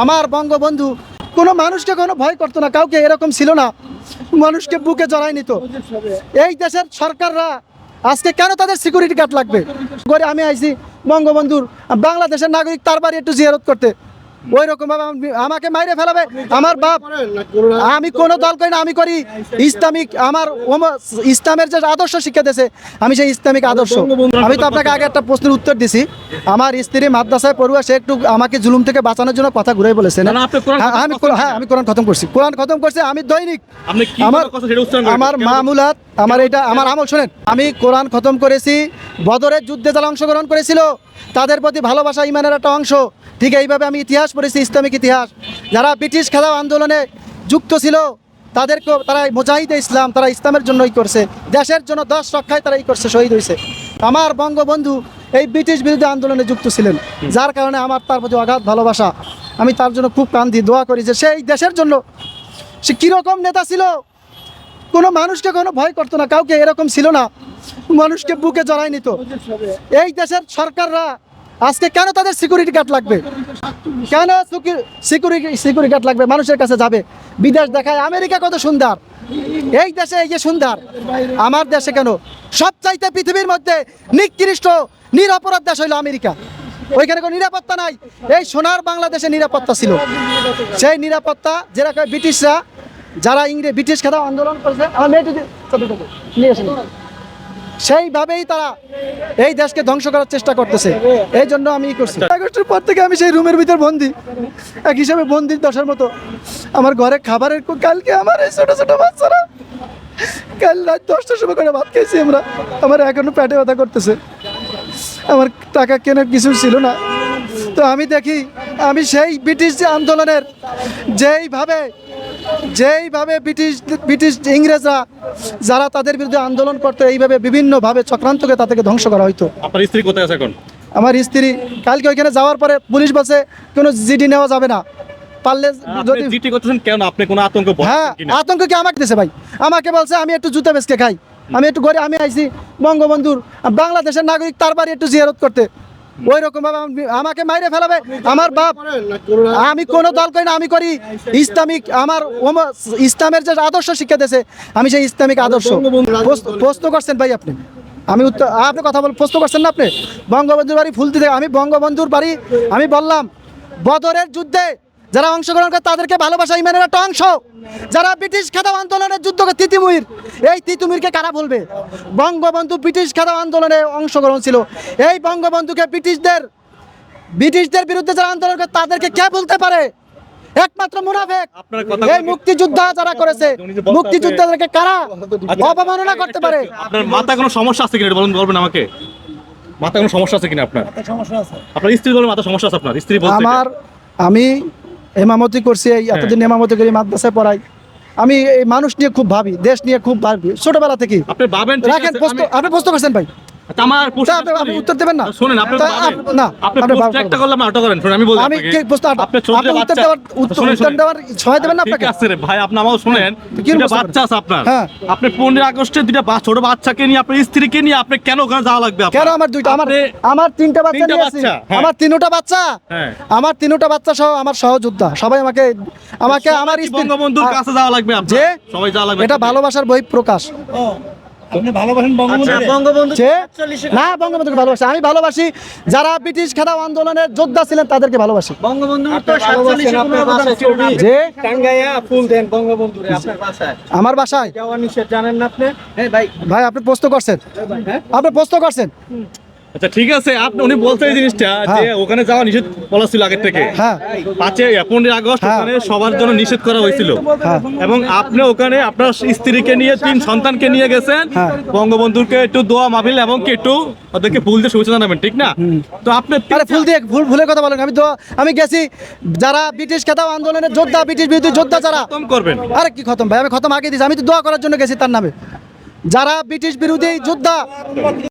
আমার বঙ্গবন্ধু, কোনো মানুষকে কোনো ভয় করতো না, কাউকে এরকম ছিল না। মানুষকে বুকে জড়াই নিত। এই দেশের সরকাররা আজকে কেন তাদের সিকিউরিটি গার্ড লাগবে? করে আমি আইছি বঙ্গবন্ধুর, বাংলাদেশের নাগরিক তার বাড়ি একটু জিয়ারত করতে। ওই রকম ভাবে আমাকে মাইরে ফেলাবে। আমার বাপ আমি কোনো দল করি না আমি করি ইসলামিক। আমার ইসলামের যে আদর্শ শিক্ষা দিয়েছে আমি সেই ইসলামিক আদর্শ। আমি তো আপনাকে আগে একটা প্রশ্নের উত্তর দিছি। আমার স্ত্রী মাদ্রাসায় পড়ুয়া সে একটু আমাকে জুলুম থেকে বাঁচানোর জন্য কথা ঘুরে বলেছে হ্যাঁ, আমি কোরআন- হ্যাঁ আমি কোরআন খতম করছি। কোরআন খতম করছি আমি দৈনিক। আমার কথা সেটা উচ্চারণ করেন। আমার? মামুলাত আমার এটা আমার আমল শোনেন। আমি কোরআন খতম করেছি বদরের যুদ্ধে যারা অংশগ্রহণ করেছিল তাদের প্রতি ভালোবাসা ইমানের একটা অংশ। ঠিক এইভাবে আমি ইতিহাস পড়েছি, ইসলামিক ইতিহাস। যারা ব্রিটিশ খেলাও আন্দোলনে যুক্ত ছিল তাদেরকে তারা মুজাহিদে ইসলাম তারা ইসলামের জন্যই করছে। দেশের জন্য দশ রক্ষায় তারা এই করছে, শহীদ হয়েছে আমার বঙ্গবন্ধু এই ব্রিটিশ বিরুদ্ধে আন্দোলনে যুক্ত ছিলেন, যার কারণে আমার তার প্রতি অগাধ ভালোবাসা। আমি তার জন্য খুব কান্দি, দোয়া করি যে সেই দেশের জন্য সে কীরকম নেতা ছিল, কোনো মানুষকে কোনো ভয় করতো না, কাউকে এরকম ছিল না। মানুষকে বুকে জড়াই নিত। এই দেশের সরকাররা আজকে কেন তাদের সিকিউরিটি গার্ড লাগবে? কেন সিকিউরিটি সিকিউরিটি গার্ড লাগবে? মানুষের কাছে যাবে। বিদেশ দেখায় আমেরিকা কত সুন্দর। এই দেশে এই যে সুন্দর। আমার দেশে কেন? সবচাইতে পৃথিবীর মধ্যে নিকৃষ্ট, নিরপরাধ দেশ হইল আমেরিকা। ওইখানে কোনো নিরাপত্তা নাই। এই সোনার বাংলাদেশে নিরাপত্তা ছিল। সেই নিরাপত্তা যেরকম ব্রিটিশরা, যারা ইংরেজ ব্রিটিশ খেতা আন্দোলন করেছে আমার মেয়েটি নিয়ে সেইভাবেই তারা এই দেশকে ধ্বংস করার চেষ্টা করতেছে। এই জন্য আমি ই করছি। আগস্টের পর থেকে আমি সেই রুমের ভিতর বন্দি। এক হিসাবে বন্দির দশার মতো। আমার ঘরে খাবারের কালকে আমার এই ছোটো ছোটো বাচ্চারা। কাল রাত দশটার সময় করে ভাত খেয়েছি আমরা। আমার এখনও পেটে ব্যথা করতেছে। আমার টাকা কেনার কিছু ছিল না। তো আমি দেখি, আমি সেই ব্রিটিশ যে আন্দোলনের যেইভাবে যেইভাবে ব্রিটিশ ব্রিটিশ ইংরেজরা যারা তাদের বিরুদ্ধে আন্দোলন করতো এইভাবে বিভিন্নভাবে চক্রান্তকে তাদেরকে ধ্বংস করা হইতো। আপনার স্ত্রী কোথায় আছে এখন? আমার স্ত্রী কালকে ওইখানে যাওয়ার পরে পুলিশ বলছে কোনো জিডি নেওয়া যাবে না। পারলে যদি জিটি করতেছেন কেন? আপনি কোনো আতঙ্ক হ্যাঁ আতঙ্ক কি আমাকে দিছে ভাই? আমাকে বলছে আমি একটু জুতা বেচকে খাই। আমি একটু ঘরে আমি আইছি বঙ্গবন্ধুর। বাংলাদেশের নাগরিক তার বাড়ি একটু জিয়ারত করতে। ওই রকম আমি- আমাকে মাইরে ফেলাবে। আমার বাপ আমি কোনো দল করি না, আমি করি ইসলামিক। আমার ইসলামের যে আদর্শ শিক্ষা দিয়েছে, আমি সেই ইসলামিক আদর্শ। প্রশ্ন করছেন ভাই আপনি। আমি উত্তর আপনি কথা বল প্রশ্ন করছেন না আপনি? বঙ্গবন্ধুর বাড়ি ফুল দিতে আমি বঙ্গবন্ধুর বাড়ি আমি বললাম, বদরের যুদ্ধে যারা অংশগ্রহণ করে তাদেরকে ভালোবাসা ইমানের একটা অংশ। যারা ব্রিটিশ খেদাও আন্দোলনের যুদ্ধ করে তিতুমির এই তিতুমিরকে কারা বলবে বঙ্গবন্ধু ব্রিটিশ খেদাও আন্দোলনে অংশগ্রহণ ছিল। এই বঙ্গবন্ধুকে ব্রিটিশদের ব্রিটিশদের বিরুদ্ধে যারা আন্দোলন করে তাদেরকে কে বলতে পারে? একমাত্র মুনাফেক। এই মুক্তিযোদ্ধা যারা করেছে মুক্তিযোদ্ধাদেরকে কারা। অবমাননা করতে পারে? আপনার মাথা কোনো সমস্যা আছে কিনা বলুন বলবেন আমাকে। মাথা কোনো সমস্যা আছে কিনা আপনার? সমস্যা আছে। আপনার স্ত্রী বলেন মাথা সমস্যা আছে আপনার? স্ত্রী বলছে আমার আমি এমামতি করছি এই এতদিন হেমামতি করি মাদ্রাসায় পড়াই। আমি এই মানুষ নিয়ে খুব ভাবি দেশ নিয়ে খুব ভাবি। ছোটবেলা থেকে আপনি ভাবেন রাখেন প্রশ্ন আপনি প্রশ্ন করছেন ভাই? আমার আপনি- আপনি উত্তর দেবেন না? শুনেন আপনি তা ভাবেন। আপ- না, আপনি আপনি প্রশ্ন ভাব- একটা করলাম আউট করেন শুনুন আমি বলি আমি কি প্রশ্ন আপনি ছোট বাচ্চা উত্তর উত্তর দেওয়ার ছয় দেবেন না আপনাকে? আছে রে ভাই আপনি আমাকে শুনেন। কি বাচ্চা আছে আপনার। আপনি পনেরো আগস্টে দুটা ছোট বাচ্চাকে নিয়ে আপনার স্ত্রীকে নিয়ে আপনি কেন ওখানে যাওয়া লাগবে কেন আমার দুইটা? আমার আমার তিনটা বাচ্চা নিয়ে হ্যাঁ। আমার তিনটা বাচ্চা? হ্যাঁ। আমার তিনটা বাচ্চা সহ আমার সহযোদ্ধা। সবাই আমাকে আমাকে আমার স্ত্রী- বঙ্গবন্ধুর কাছে যাওয়া লাগবে আপনার? সবাই যাওয়া লাগবে এটা ভালোবাসার বই প্রকাশ আপনি ভালোবাসেন বঙ্গবন্ধু বঙ্গবন্ধু না বঙ্গবন্ধুকে ভালোবাসি। আমি ভালোবাসি যারা ব্রিটিশ খেদাও আন্দোলনের যোদ্ধা ছিলেন তাদেরকে ভালোবাসি। বঙ্গবন্ধু তো সাতচল্লিশে কোনো অবদান ছিল না। যে ফুল দেন বঙ্গবন্ধুরে আপনার বাসায়। আমার বাসায়? জানেন না আপনি? ভাই। ভাই আপনি প্রশ্ন করছেন। আপনি প্রশ্ন করছেন? আচ্ছা ঠিক আছে আপনি উনি বলতে এই জিনিসটা যে ওখানে যাওয়া নিষেধ বলা ছিল আগের থেকে। হ্যাঁ। পাঁচে পনেরোই আগস্ট হ্যাঁ। ওখানে সবার জন্য নিষেধ করা হয়েছিল। হ্যাঁ। এবং আপনি ওখানে আপনার স্ত্রীকে নিয়ে তিন সন্তানকে নিয়ে গেছেন। হ্যাঁ। বঙ্গবন্ধুকে একটু দোয়া মাহফিল এবং কি একটু ওদেরকে ফুল দিয়ে শুভেচ্ছা জানাবেন ঠিক না? তো আপনি আরে ফুল দিয়ে ভুল ভুলের কথা বলেন আমি তো আমি গেছি যারা ব্রিটিশ খেতাব আন্দোলনের যোদ্ধা ব্রিটিশ বিরোধী যোদ্ধা যারা খতম করবেন। আরে কি খতম ভাই? আমি খতম আগে দিয়েছি আমি তো দোয়া করার জন্য গেছি তার নামে। যারা ব্রিটিশ বিরোধী যোদ্ধা